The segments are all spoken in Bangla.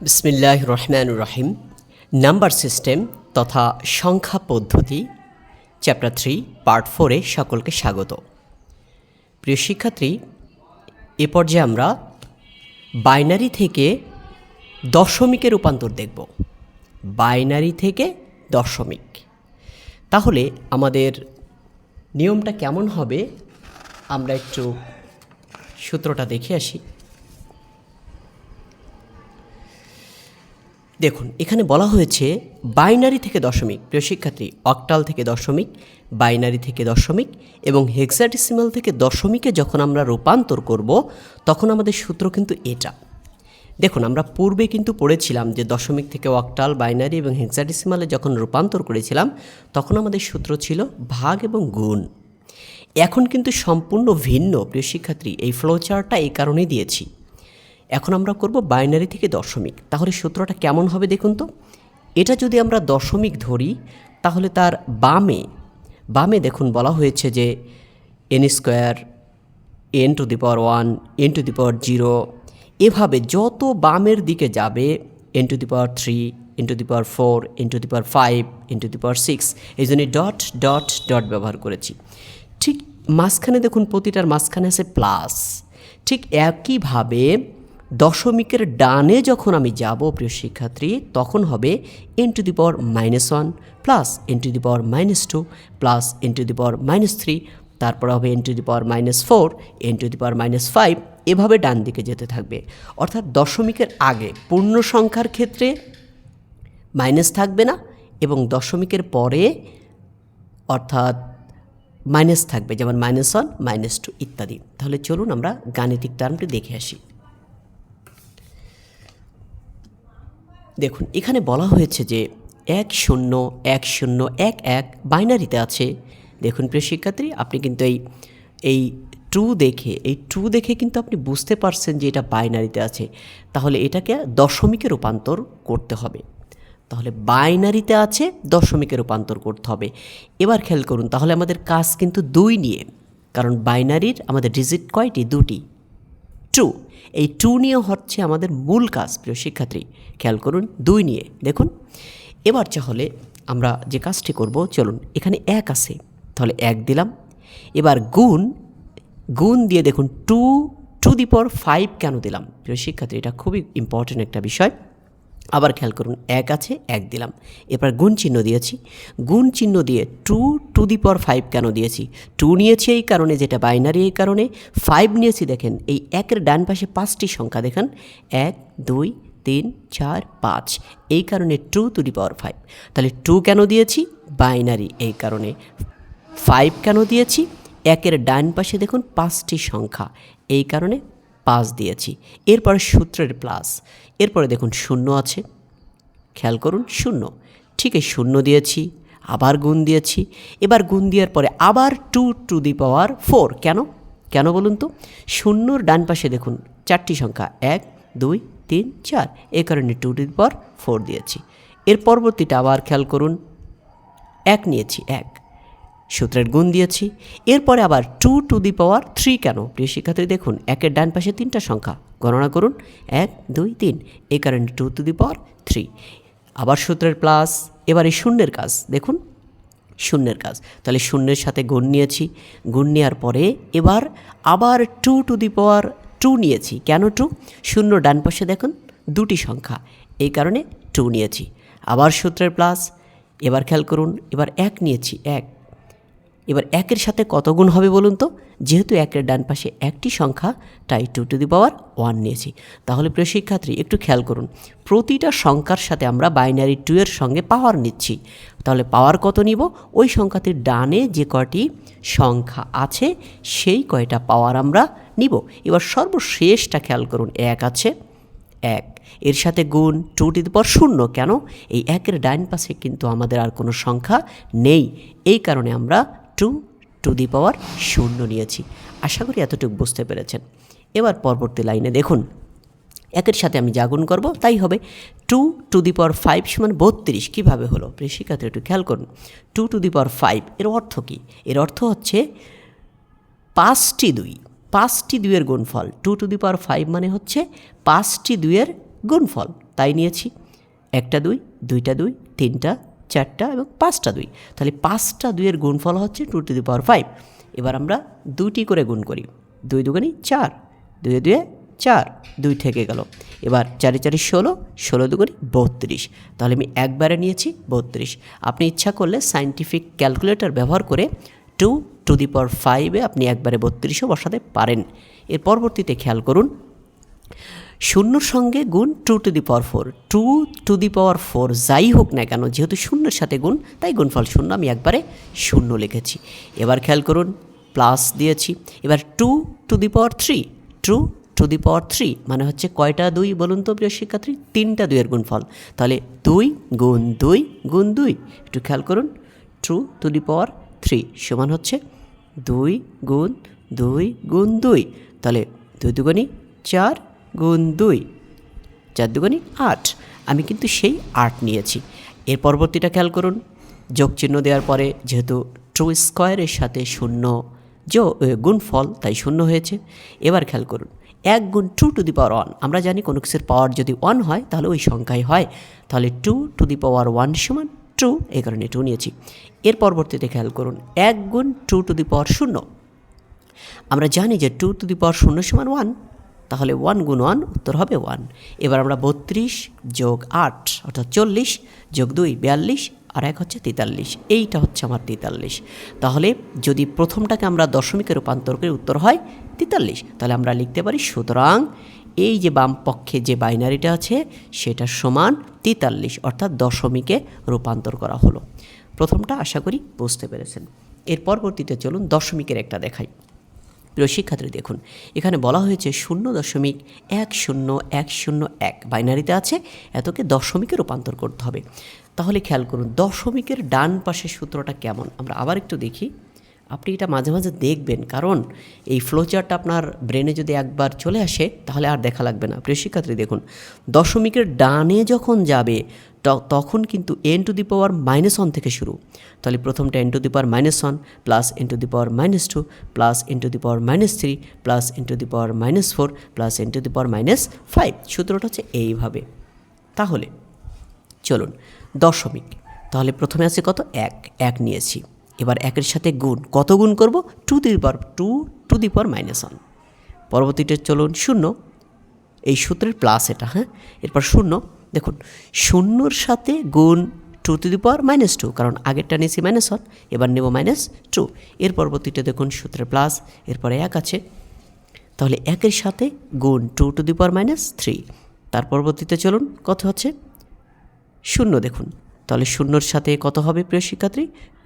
বিসমিল্লাহ রহমান রহিম নাম্বার সিস্টেম তথা সংখ্যা পদ্ধতি, চ্যাপ্টার থ্রি, পার্ট ফোরে সকলকে স্বাগত। প্রিয় শিক্ষার্থী, এ পর্যায়ে আমরা বাইনারি থেকে দশমিকে রূপান্তর দেখব। বাইনারি থেকে দশমিক। তাহলে আমাদের নিয়মটা কেমন হবে? আমরা একটু সূত্রটা দেখে আসি। দেখুন, এখানে বলা হয়েছে বাইনারি থেকে দশমিক। প্রিয় শিক্ষার্থী, অক্টাল থেকে দশমিক, বাইনারি থেকে দশমিক এবং হেক্সাডেসিমাল থেকে দশমিকে যখন আমরা রূপান্তর করব, তখন আমাদের সূত্র কিন্তু এটা। দেখুন, আমরা পূর্বে কিন্তু পড়েছিলাম যে দশমিক থেকে অক্টাল, বাইনারি এবং হেক্সাডেসিমালে যখন রূপান্তর করেছিলাম, তখন আমাদের সূত্র ছিল ভাগ এবং গুণ। এখন কিন্তু সম্পূর্ণ ভিন্ন, প্রিয় শিক্ষার্থী, এই ফ্লোচারটা এই কারণেই দিয়েছি। এখন আমরা করব বাইনারি থেকে দশমিক। তাহলে সূত্রটা কেমন হবে দেখুন তো? এটা যদি আমরা দশমিক ধরি, তাহলে তার বামে বামে দেখুন বলা হয়েছে যে n square n to the power one n to the power zero এভাবে যত বামের দিকে যাবে n to the power three n to the power four n to the power five n to the power six এই জন্য ডট ডট ডট ব্যবহার করেছি। ঠিক মাঝখানে দেখুন প্রতিটার মাঝখানে আছে প্লাস ঠিক একইভাবে দশমিকের ডানে যখন আমি যাব, প্রিয় শিক্ষার্থী, তখন হবে n to the power minus one plus n to the power minus two plus n to the power minus three তারপর হবে n to the power minus four n to the power minus five এভাবে ডান দিকে যেতে থাকবে। অর্থাৎ দশমিকের আগে পূর্ণ সংখ্যার ক্ষেত্রে মাইনাস থাকবে না এবং দশমিকের পরে অর্থাৎ মাইনাস থাকবে, যেমন মাইনাস ওয়ান মাইনাস টু ইত্যাদি। তাহলে চলুন আমরা গাণিতিক টার্মটি দেখে আসি। দেখুন, এখানে বলা হয়েছে যে এক শূন্য এক শূন্য, এক এক বাইনারিতে আছে। দেখুন, প্রিয় শিক্ষার্থী, আপনি কিন্তু এই এই টু দেখে, এই টু দেখে কিন্তু আপনি বুঝতে পারছেন যে এটা বাইনারিতে আছে। তাহলে এটাকে দশমিকে রূপান্তর করতে হবে। তাহলে বাইনারিতে আছে, দশমিকে রূপান্তর করতে হবে। এবার খেয়াল করুন, তাহলে আমাদের কাজ কিন্তু দুই নিয়ে, কারণ বাইনারির আমাদের ডিজিট কয়টি? দুটি। টু এই টু নিয়ে হচ্ছে আমাদের মূল কাজ, প্রিয় শিক্ষার্থী। খেয়াল করুন, দুই নিয়ে। দেখুন, এবার তাহলে আমরা যে কাজটি করব, চলুন, এখানে এক আছে। তাহলে এক দিলাম। এবার গুণ গুণ দিয়ে দেখুন টু টু দি পর ফাইভ কেন দিলাম? প্রিয় শিক্ষার্থী, এটা খুবই ইম্পর্টেন্ট একটা বিষয়। আবার খেয়াল করুন, এক আছে, এক দিলাম। এবার গুণ চিহ্ন দিয়েছি। গুণ চিহ্ন দিয়ে টু টু দি পর ফাইভ কেন দিয়েছি? টু নিয়েছি এই কারণে, যেটা বাইনারি এই কারণে। ফাইভ নিয়েছি, দেখেন, এই একের ডান পাশে পাঁচটি সংখ্যা দেখেন। এক, দুই, তিন, চার, পাঁচ। এই কারণে two to the power five তাহলে টু কেন দিয়েছি? বাইনারি এই কারণে। ফাইভ কেন দিয়েছি? একের ডান পাশে দেখুন, পাঁচটি সংখ্যা। এই কারণে পাঁচ দিয়েছি। এরপরে সূত্রের প্লাস। এরপরে দেখুন শূন্য আছে। খেয়াল করুন, শূন্য। ঠিক শূন্য দিয়েছি, আবার গুণ দিয়েছি। এবার গুণ দেওয়ার পরে আবার two to the power four কেন? কেন বলুন তো? শূন্যর ডান পাশে দেখুন চারটি সংখ্যা, এক, দুই, তিন, চার। এ কারণে two to the power four দিয়েছি। এর পরবর্তীটা আবার খেয়াল করুন, এক নিয়েছি, এক। সূত্রের গুণ দিয়েছি। এরপরে আবার two to the power three কেন? প্রিয় শিক্ষার্থী, দেখুন, একের ডান পাশে তিনটা সংখ্যা। গণনা করুন, এক, দুই, তিন। এই কারণে two to the power three আবার সূত্রের প্লাস এবার এই শূন্যের কাজ। দেখুন, শূন্যের কাজ। তাহলে শূন্যের সাথে গুণ নিয়েছি। গুণ নেওয়ার পরে এবার আবার two to the power two নিয়েছি। কেন টু শূন্য ডান পাশে দেখুন, দুটি সংখ্যা। এই কারণে টু নিয়েছি। আবার সূত্রের প্লাস এবার খেয়াল করুন, এবার এক নিয়েছি, এক। এবার একের সাথে কত গুণ হবে বলুন তো? যেহেতু একের ডান পাশে একটি সংখ্যা, তাই two to the power one নিয়েছি। তাহলে প্রিয় শিক্ষার্থী, একটু খেয়াল করুন। প্রতিটা সংখ্যার সাথে আমরা বাইনারি টু এর সঙ্গে পাওয়ার নিচ্ছি। তাহলে পাওয়ার কত নিব? ওই সংখ্যাটির ডানে যে কয়টি সংখ্যা আছে, সেই কয়টা পাওয়ার আমরা নিব। এবার সর্বশেষটা খেয়াল করুন, এক আছে, এক। এর সাথে গুণ টু টু দি পাওয়ার শূন্য কেন? এই একের ডাইন পাশে কিন্তু আমাদের আর কোনো সংখ্যা নেই। এই কারণে আমরা টু টু দি পাওয়ার শূন্য নিয়েছি। আশা করি এতটুকু বুঝতে পেরেছেন। এবার পরবর্তী লাইনে দেখুন। একের সাথে আমি জাগুন করব, তাই হবে two to the power five সমান বত্রিশ। কীভাবে হলো? শিক্ষার্থী একটু খেয়াল করুন। Two to the power five, এর অর্থ কী? এর অর্থ হচ্ছে পাঁচটি দুই। পাঁচটি দুইয়ের গুণফল। Two to the power five মানে হচ্ছে পাঁচটি দুইয়ের গুণফল। তাই নিয়েছি। একটা দুই, দুইটা দুই, তিনটা চারটা এবং পাঁচটা দুই। তাহলে পাঁচটা দুইয়ের গুণফল হচ্ছে two to the power five এবার আমরা দুটি করে গুণ করি। দুই দুগুণি চার, দুয়ে দুয়ে চার, দুই থেকে গেল। এবার চারি চারি ষোলো ষোলো দুগুণি বত্রিশ। তাহলে আমি একবারে নিয়েছি বত্রিশ। আপনি ইচ্ছা করলে সাইন্টিফিক ক্যালকুলেটর ব্যবহার করে টু টু দি পাওয়ার ফাইভে আপনি একবারে বত্রিশও বসাতে পারেন। এর পরবর্তীতে খেয়াল করুন শূন্যর সঙ্গে গুণ two to the power four. Two to the power four যাই হোক না কেন, যেহেতু শূন্যের সাথে গুণ, তাই গুণফল শূন্য, আমি একবারে শূন্য লিখেছি। এবার খেয়াল করুন প্লাস দিয়েছি। এবার two to the power three, two to the power three মানে হচ্ছে কয়টা দুই বলুন তো প্রিয় শিক্ষার্থী? তিনটা দুইয়ের গুণফল। তাহলে দুই গুণ দুই গুণ দুই, একটু খেয়াল করুন, two to the power three সমান হচ্ছে দুই গুণ দুই গুণ দুই। তাহলে দুই দুগুণি চার গুণ দুই। চার দুগুণি আট। আমি কিন্তু সেই আট নিয়েছি। এর পরবর্তীটা খেয়াল করুন। যোগ চিহ্ন দেওয়ার পরে যেহেতু ট্রু স্কোয়ারের সাথে শূন্য যো গুণফল, তাই শূন্য হয়েছে। এবার খেয়াল করুন। এক গুণ two to the power one আমরা জানি কোনো কিছুর পাওয়ার যদি ওয়ান হয়, তাহলে ওই সংখ্যায় হয়। তাহলে two to the power one সমান টু এই কারণে টু নিয়েছি। এর পরবর্তীতে খেয়াল করুন। এক গুণ টু টু দি পাওয়ার শূন্য। আমরা জানি যে টু টু দি পাওয়ার শূন্য সমান ওয়ান তাহলে ওয়ান গুণ ওয়ান উত্তর হবে ওয়ান এবার আমরা বত্রিশ যোগ আট, অর্থাৎ চল্লিশ, যোগ দুই, বিয়াল্লিশ, আর এক হচ্ছে তেতাল্লিশ। এইটা হচ্ছে আমার তেতাল্লিশ। তাহলে যদি প্রথমটাকে আমরা দশমিকে রূপান্তর করে, উত্তর হয় তেতাল্লিশ। তাহলে আমরা লিখতে পারি, সুতরাং এই যে বাম পক্ষে যে বাইনারিটা আছে, সেটা সমান তেতাল্লিশ, অর্থাৎ দশমিকে রূপান্তর করা হলো। প্রথমটা আশা করি বুঝতে পেরেছেন। এর পরবর্তীতে চলুন দশমিকের একটা দেখাই। প্রিয় শিক্ষার্থী দেখুন, এখানে বলা হয়েছে শূন্য দশমিক এক শূন্য এক শূন্য এক বাইনারিতে আছে, এতকে দশমিকে রূপান্তর করতে হবে। তাহলে খেয়াল করুন, দশমিকের ডান পাশের সূত্রটা কেমন? আমরা আবার একটু দেখি। আপনি এটা মাঝে মাঝে দেখবেন, কারণ এই ফ্লোচারটা আপনার ব্রেনে যদি একবার চলে আসে, তাহলে আর দেখা লাগবে না। প্রিয় শিক্ষার্থী দেখুন, দশমিকের ডানে যখন যাবে তখন কিন্তু n to the power minus one থেকে শুরু। তাহলে প্রথমটা n to the power minus one plus n to the power minus two plus n to the power minus three plus n to the power minus four plus n to the power minus five সূত্রটা হচ্ছে এইভাবে। তাহলে চলুন, দশমিক। তাহলে প্রথমে আছে কত? এক। এক নিয়েছি। এবার একের সাথে গুণ। কত গুণ করব? To the power two to the power minus one পরবর্তীতে চলুন, শূন্য। এই সূত্রের প্লাস এটা হ্যাঁ? এরপর শূন্য। দেখুন, শূন্যর সাথে গুণ two to the power minus two কারণ আগেরটা নিয়েছি মাইনাস ওয়ান এবার নেব মাইনাস টু এর পরবর্তীতে দেখুন, সূত্রের প্লাস এরপরে এক আছে। তাহলে একের সাথে গুণ two to the power minus three তার পরবর্তীতে চলুন, কত হচ্ছে? শূন্য দেখুন। তাহলে শূন্যর সাথে কত হবে প্রিয় শিক্ষার্থী?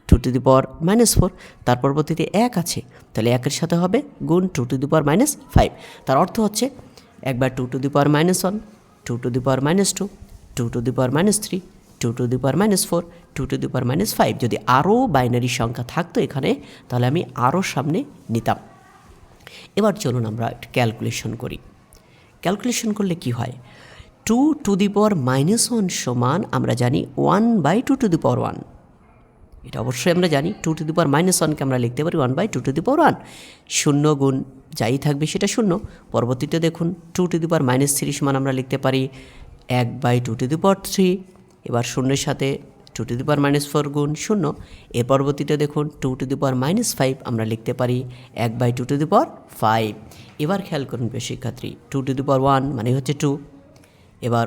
Two to the power minus four তার পরবর্তীতে এক আছে। তাহলে একের সাথে হবে গুণ two to the power minus five তার অর্থ হচ্ছে, একবার two to the power minus one two to the power minus two two to the power minus three two to the power minus four two to the power minus five যদি আরও বাইনারি সংখ্যা থাকতো এখানে, তাহলে আমি আরও সামনে নিতাম। এবার চলুন আমরা ক্যালকুলেশন করি। ক্যালকুলেশন করলে কি হয়? Two to the power minus one সমান আমরা জানি one by two to the power one এটা অবশ্যই আমরা জানি। Two to the power minus ওয়ানকে আমরা লিখতে পারি one by two to the power one শূন্য গুণ যাই থাকবে সেটা শূন্য। পরবর্তীতে দেখুন two to the power minus three সমান আমরা লিখতে পারি এক by two to the power three এবার শূন্যের সাথে two to the power minus four গুণ শূন্য। এর পরবর্তীতে দেখুন two to the power minus five আমরা লিখতে পারি এক by two to the power five এবার খেয়াল করুন বেশি শিক্ষার্থী two to the power one মানে হচ্ছে টু এবার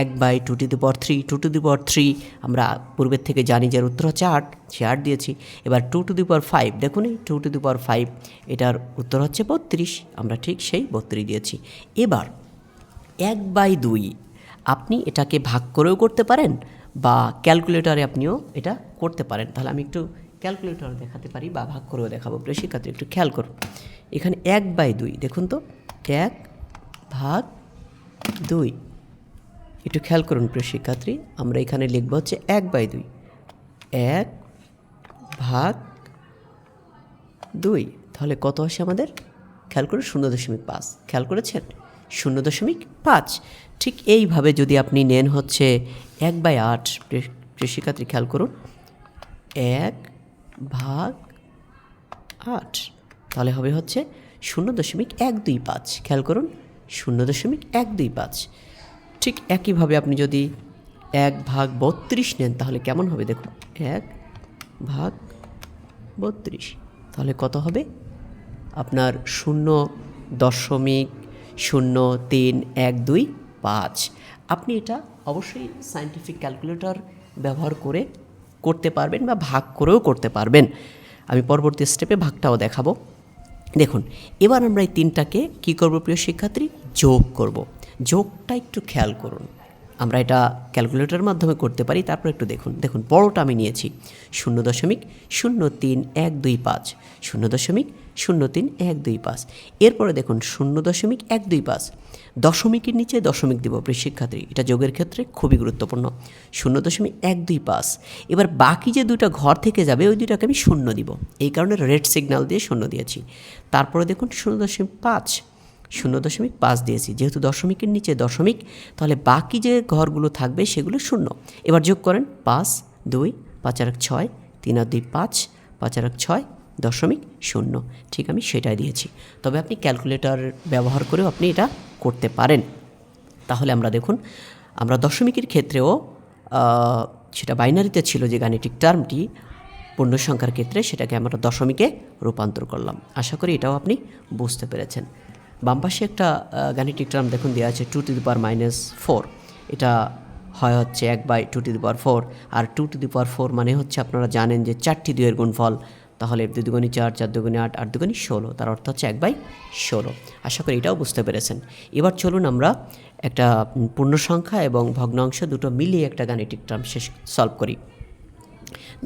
এক by two to the power three two to the power three আমরা পূর্বের থেকে জানি যে উত্তর হচ্ছে আট, সে আট দিয়েছি। এবার two to the power five দেখুন এই two to the power five এটার উত্তর হচ্ছে বত্রিশ, আমরা ঠিক সেই বত্রিশ দিয়েছি। এবার এক বাই দুই, আপনি এটাকে ভাগ করেও করতে পারেন বা ক্যালকুলেটরে আপনিও এটা করতে পারেন। তাহলে আমি একটু ক্যালকুলেটর দেখাতে পারি বা ভাগ করেও দেখাবো। প্রিয় শিক্ষার্থী, একটু খেয়াল করুন। এখানে এক বাই দুই, দেখুন তো, এক ভাগ দুই। একটু খেয়াল করুন প্রিয় শিক্ষার্থী, আমরা এখানে লিখব হচ্ছে এক বাই দুই। এক ভাগ দুই, তাহলে কত আসে আমাদের? খেয়াল করুন শূন্য দশমিক পাঁচ। খেয়াল করেছেন? শূন্য দশমিক পাঁচ। ঠিক এইভাবে যদি আপনি নেন হচ্ছে এক বাই আট শিক্ষার্থী, খেয়াল করুন। এক ভাগ আট, তাহলে হবে হচ্ছে শূন্য দশমিক এক দুই পাঁচ। খেয়াল করুন, শূন্য দশমিক এক দুই পাঁচ। ঠিক একইভাবে আপনি যদি এক ভাগ বত্রিশ নেন, তাহলে কেমন হবে দেখুন? এক ভাগ বত্রিশ। তাহলে কত হবে? আপনার শূন্য দশমিক শূন্য তিন এক দুই পাঁচ। আপনি এটা অবশ্যই সায়েন্টিফিক ক্যালকুলেটর ব্যবহার করে করতে পারবেন বা ভাগ করেও করতে পারবেন। আমি পরবর্তী স্টেপে ভাগটাও দেখাবো। দেখুন, এবার আমরা এই তিনটাকে কী করব প্রিয় শিক্ষার্থী? যোগ করব। যোগটা একটু খেয়াল করুন। আমরা এটা ক্যালকুলেটরের মাধ্যমে করতে পারি, তারপর একটু দেখুন। দেখুন, বড়টা আমি নিয়েছি। শূন্য দশমিক শূন্য তিন এক দুই পাঁচ। শূন্য দশমিক শূন্য তিন এক দুই পাঁচ। এরপরে দেখুন, শূন্য দশমিক এক দুই পাঁচ। দশমিকের নিচে দশমিক দিব প্রিয় শিক্ষার্থী। এটা যোগের ক্ষেত্রে খুবই গুরুত্বপূর্ণ। শূন্য দশমিক এক দুই পাঁচ। এবার বাকি যে দুটো ঘর থেকে যাবে, ওই দুটাকে আমি শূন্য দিব। এই কারণে রেড সিগন্যাল দিয়ে শূন্য দিয়েছি। তারপরে দেখুন, শূন্য দশমিক পাঁচ শূন্য দশমিক পাঁচ দিয়েছি। যেহেতু দশমিকের নিচে দশমিক, তাহলে বাকি যে ঘরগুলো থাকবে সেগুলো শূন্য। এবার যোগ করেন পাঁচ, দুই, পাঁচ আর এক ছয়, তিন আর দুই পাঁচ পাঁচ আর এক ছয়, দশমিক শূন্য। ঠিক আমি সেটাই দিয়েছি। তবে আপনি ক্যালকুলেটর ব্যবহার করেও আপনি এটা করতে পারেন। তাহলে আমরা দেখুন, আমরা দশমিকের ক্ষেত্রেও সেটা বাইনারিতে ছিল যে গাণিতিক টার্মটি পূর্ণ সংখ্যার ক্ষেত্রে সেটাকে আমরা দশমিকে রূপান্তর করলাম। আশা করি এটাও আপনি বুঝতে পেরেছেন। বাম পাশে একটা গাণিতিক টার্ম দেখুন দেওয়া আছে two to the power minus four এটা হয় হচ্ছে এক by two to the power four R two to the power four মানে হচ্ছে আপনারা জানেন যে চারটি দুইয়ের গুণফল, তাহলে দুই দুগুণি চার চার দুগুণি আট আট দুগুণি ষোলো, তার অর্থ হচ্ছে এক বাই ষোলো। আশা করি এটাও বুঝতে পেরেছেন। এবার চলুন আমরা একটা পূর্ণ সংখ্যা এবং ভগ্নাংশ দুটো মিলিয়ে একটা গাণিতিক টার্ম শেষ সলভ করি।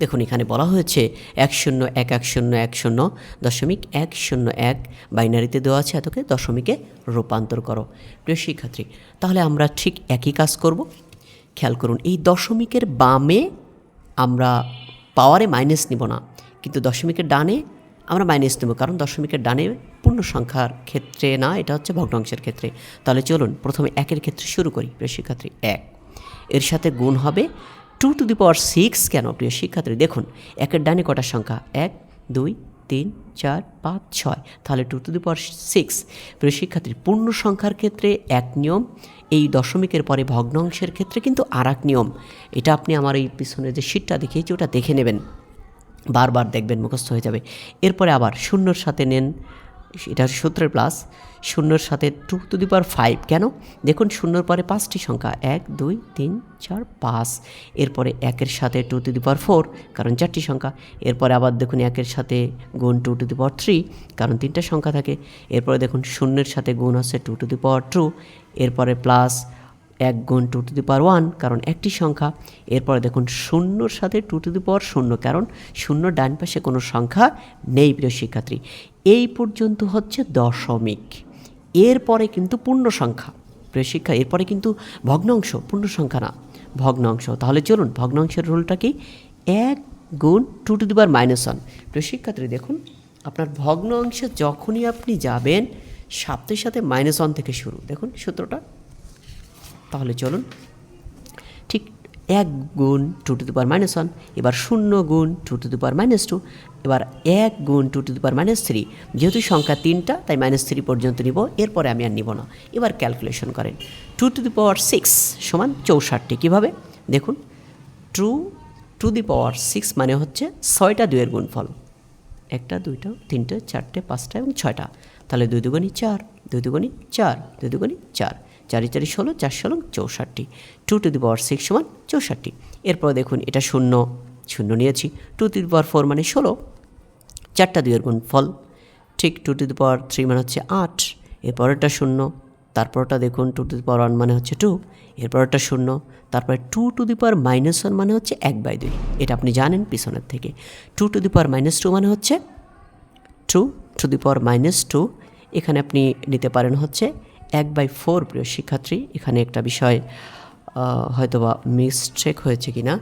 দেখুন, এখানে বলা হয়েছে এক শূন্য এক এক শূন্য এক শূন্য দশমিক এক শূন্য এক বাইনারিতে দেওয়া আছে এতকে দশমিকে রূপান্তর করো। প্রিয় শিক্ষার্থী, তাহলে আমরা ঠিক একই কাজ করব। খেয়াল করুন, এই দশমিকের বামে আমরা পাওয়ারে মাইনাস নিব না, কিন্তু দশমিকের ডানে আমরা মাইনাস নেব, কারণ দশমিকের ডানে পূর্ণ সংখ্যার ক্ষেত্রে না, এটা হচ্ছে ভগ্নাংশের ক্ষেত্রে। তাহলে চলুন, প্রথমে একের ক্ষেত্রে শুরু করি, প্রিয় শিক্ষার্থী, এক। এর সাথে গুণ হবে two to the power six কেন, প্রিয় শিক্ষার্থী? দেখুন, একের ডানে কটা সংখ্যা? এক, দুই, তিন, চার, পাঁচ, ছয়। তাহলে two to the power six প্রিয় শিক্ষার্থী, পূর্ণ সংখ্যার ক্ষেত্রে এক নিয়ম, এই দশমিকের পরে ভগ্নাংশের ক্ষেত্রে কিন্তু আর এক নিয়ম। এটা আপনি আমার এই পিছনে যে শীটটা দেখিয়েছি, ওটা দেখে নেবেন। বারবার দেখবেন, মুখস্থ হয়ে যাবে। এরপরে আবার শূন্যর সাথে নেন এটা সূত্রের প্লাস শূন্যর সাথে two to the power five কেন? দেখুন, শূন্যর পরে পাঁচটি সংখ্যা, এক, দুই, তিন, চার, পাঁচ। এরপরে একের সাথে two to the power four কারণ চারটি সংখ্যা। এরপরে আবার দেখুন, একের সাথে গুণ two to the power three কারণ তিনটা সংখ্যা থাকে। এরপরে দেখুন, শূন্যের সাথে গুণ আছে two to the power two এরপরে প্লাস এক গুণ two to the power one, কারণ একটি সংখ্যা। এরপরে দেখুন, শূন্যর সাথে টু টু দি পাওয়ার শূন্য, কারণ শূন্য ডান পাশে কোনো সংখ্যা নেই, প্রিয় শিক্ষার্থী। এই পর্যন্ত হচ্ছে দশমিক। এরপরে কিন্তু পূর্ণ সংখ্যা, প্রিয় শিক্ষা, এরপরে কিন্তু ভগ্নাংশ, পূর্ণ সংখ্যা না, ভগ্নাংশ। তাহলে চলুন, ভগ্নাংশের রুলটা কি? এক গুণ two to the power minus one. প্রিয় শিক্ষার্থী, দেখুন, আপনার ভগ্নাংশে যখনই আপনি যাবেন, সাথে সাথে মাইনাস ওয়ান থেকে শুরু। দেখুন সূত্রটা। তাহলে চলুন, ঠিক এক গুণ two to the power minus one, এবার শূন্য গুণ two to the power minus two, এবার এক গুণ two to the power minus three. যেহেতু সংখ্যা তিনটা, তাই মাইনাস থ্রি পর্যন্ত নিব, এরপরে আমি আর নিব না। এবার ক্যালকুলেশন করেন। Two to the power six সমান চৌষট্টি, কীভাবে? দেখুন, two to the power six মানে হচ্ছে ছয়টা দুইয়ের গুণফল। একটা, দুইটা, তিনটে, চারটে, পাঁচটা এবং ছয়টা। তাহলে দুই দুগুণি চার, দুই দুগুণি চার, দুই দুগুণি চার। চারি চারি ষোলো চার ষোলো চৌষট্টি। Two to the power six সমান চৌষট্টি। এরপর দেখুন, এটা শূন্য। শূন্য নিয়েছি। Two to the power four মানে ষোলো। চারটা দুইয়ের গুণ ফল ঠিক two to the power three মানে হচ্ছে আট। এরপরেরটা শূন্য। তারপরটা দেখুন, two to the power one মানে হচ্ছে টু। এরপরেরটা শূন্য। তারপরে two to the power minus one মানে হচ্ছে এক বাই দুই। এটা আপনি জানেন পিছনের থেকে। Two to the power minus two মানে হচ্ছে two to the power minus two. এখানে আপনি নিতে পারেন হচ্ছে এক বাই ফোর প্রিয় শিক্ষার্থী, এখানে একটা বিষয় হয়তোবা মিসটেক হয়েছে কি না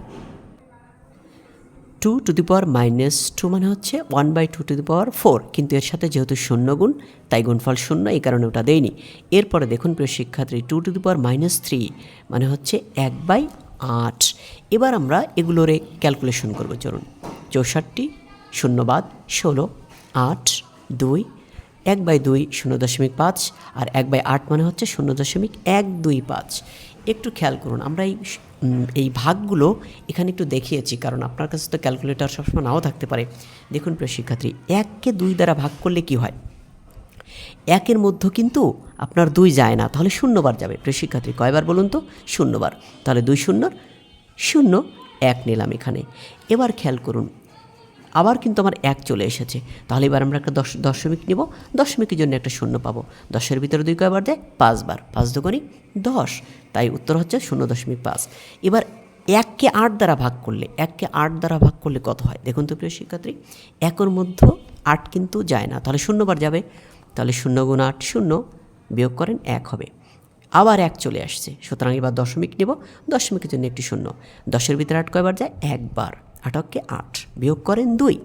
two to the power minus two মানে হচ্ছে one by two to the power four কিন্তু এর সাথে যেহেতু শূন্য গুণ, তাই গুণফল শূন্য, এই কারণে ওটা দেয়নি। এরপরে দেখুন, প্রিয় শিক্ষার্থী two to the power minus three মানে হচ্ছে এক বাই আট। এবার আমরা এগুলোরে ক্যালকুলেশন করব, চলুন। চৌষট্টি, শূন্য বাদ, ষোলো, আট, দুই এক বাই দুই শূন্য দশমিক পাঁচ আর এক বাই আট মানে হচ্ছে শূন্য দশমিক এক দুই পাঁচ। একটু খেয়াল করুন, আমরা এই এই ভাগগুলো এখানে একটু দেখিয়েছি, কারণ আপনার কাছে তো ক্যালকুলেটর সবসময় নাও থাকতে পারে। দেখুন প্রিয় শিক্ষার্থী, এককে দুই দ্বারা ভাগ করলে কি হয়? একের মধ্যে কিন্তু আপনার দুই যায় না, তাহলে শূন্যবার যাবে। প্রিয় শিক্ষার্থী, কয়বার বলুন তো? শূন্যবার। তাহলে দুই শূন্যর, শূন্য এক নিলাম এখানে। এবার খেয়াল করুন আবার কিন্তু আমার এক চলে এসেছে। তাহলে এবার আমরা একটা দশ দশমিক নিব। দশমিকের জন্য একটা শূন্য পাবো। দশের ভিতরে দুই কয়বার দেয়? পাঁচবার। পাঁচ দুগুণি দশ। তাই উত্তর হচ্ছে শূন্য দশমিক পাঁচ। এবার এককে আট দ্বারা ভাগ করলে, এককে আট দ্বারা ভাগ করলে কত হয়? দেখুন তো প্রিয় শিক্ষার্থী, একর মধ্যে আট কিন্তু যায় না। তাহলে শূন্যবার যাবে। তাহলে শূন্য গুণ আট শূন্য বিয়োগ করেন এক হবে। আবার এক চলে আসছে। সুতরাং এবার দশমিক নেব। দশমিকের জন্য একটি শূন্য। দশের ভিতরে আট কয়বার যায়? একবার। আটককে আট, বিয়োগ করেন দুই।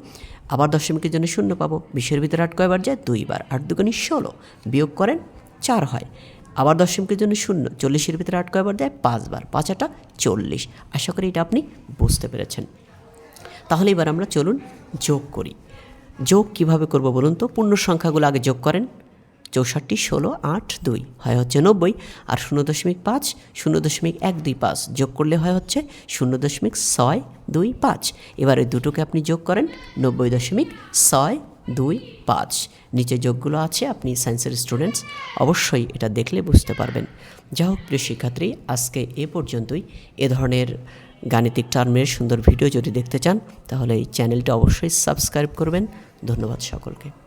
আবার দশমিকের জন্য শূন্য পাবো। বিশের ভিতরে আট কয়বার যায়? দুইবার। আট দুগুণি ষোলো, বিয়োগ করেন চার হয়। আবার দশমিকের জন্য শূন্য, চল্লিশের ভিতরে আট কয়বার দেয় পাঁচবার। পাঁচ আটা চল্লিশ। আশা করি এটা আপনি বুঝতে পেরেছেন। তাহলে এবার আমরা চলুন যোগ করি। যোগ কীভাবে করব বলুন তো? পূর্ণ সংখ্যাগুলো আগে যোগ করেন। চৌষট্টি, ষোলো, আট, দুই। হয় হচ্ছে নব্বই আর শূন্য দশমিক পাঁচ, শূন্য দশমিক এক, দুই, পাঁচ। যোগ করলে হয় হচ্ছে শূন্য দশমিক ছয়, দুই, পাঁচ। এবার দুটোকে আপনি যোগ করেন, নব্বই দশমিক ছয়, দুই, পাঁচ। নিচে যোগগুলো আছে, আপনি সায়েন্সের স্টুডেন্টস অবশ্যই এটা দেখলে বুঝতে পারবেন। যা হোক, প্রিয় শিক্ষার্থী, আজকে এ পর্যন্তই। এ ধরনের গাণিতিক টার্মের সুন্দর ভিডিও যদি দেখতে চান, তাহলে এই চ্যানেলটা অবশ্যই সাবস্ক্রাইব করবেন। ধন্যবাদ সকলকে।